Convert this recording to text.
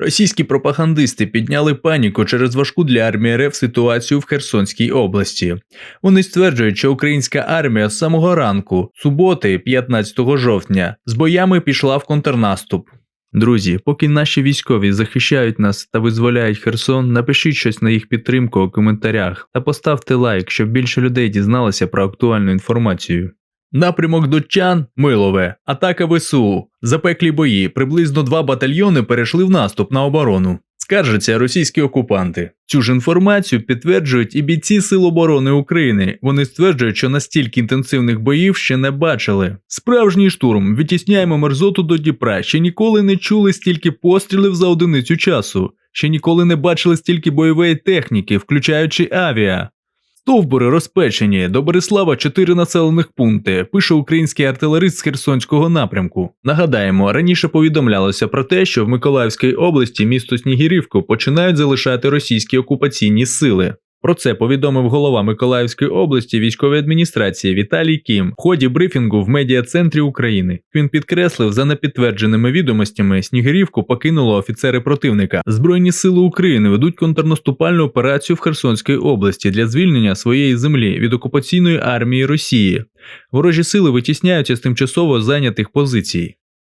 Російські пропагандисти підняли паніку через важку для армії РФ ситуацію в Херсонській області. Вони стверджують, що українська армія з самого ранку, суботи, 15 жовтня, з боями пішла в контрнаступ. Друзі, поки наші військові захищають нас та визволяють Херсон, напишіть щось на їх підтримку у коментарях та поставте лайк, щоб більше людей дізналося про актуальну інформацію. Напрямок Дочан Милове, атака ВСУ, запеклі бої, приблизно два батальйони перейшли в наступ на оборону. Скаржаться російські окупанти. Цю ж інформацію підтверджують і бійці Сил оборони України. Вони стверджують, що настільки інтенсивних боїв ще не бачили. Справжній штурм, відтісняємо мерзоту до Дніпра. Ще ніколи не чули стільки пострілів за одиницю часу. Ще ніколи не бачили стільки бойової техніки, включаючи авіа. Стовбури розпечені, до Борислава чотири населених пункти, пише український артилерист з Херсонського напрямку. Нагадаємо, раніше повідомлялося про те, що в Миколаївській області місто Снігірівку починають залишати російські окупаційні сили. Про це повідомив голова Миколаївської області військової адміністрації Віталій Кім в ході брифінгу в медіа-центрі України. Він підкреслив, за непідтвердженими відомостями, Снігирівку покинуло офіцери противника. Збройні сили України ведуть контрнаступальну операцію в Херсонській області для звільнення своєї землі від окупаційної армії Росії. Ворожі сили витісняються з тимчасово зайнятих позицій.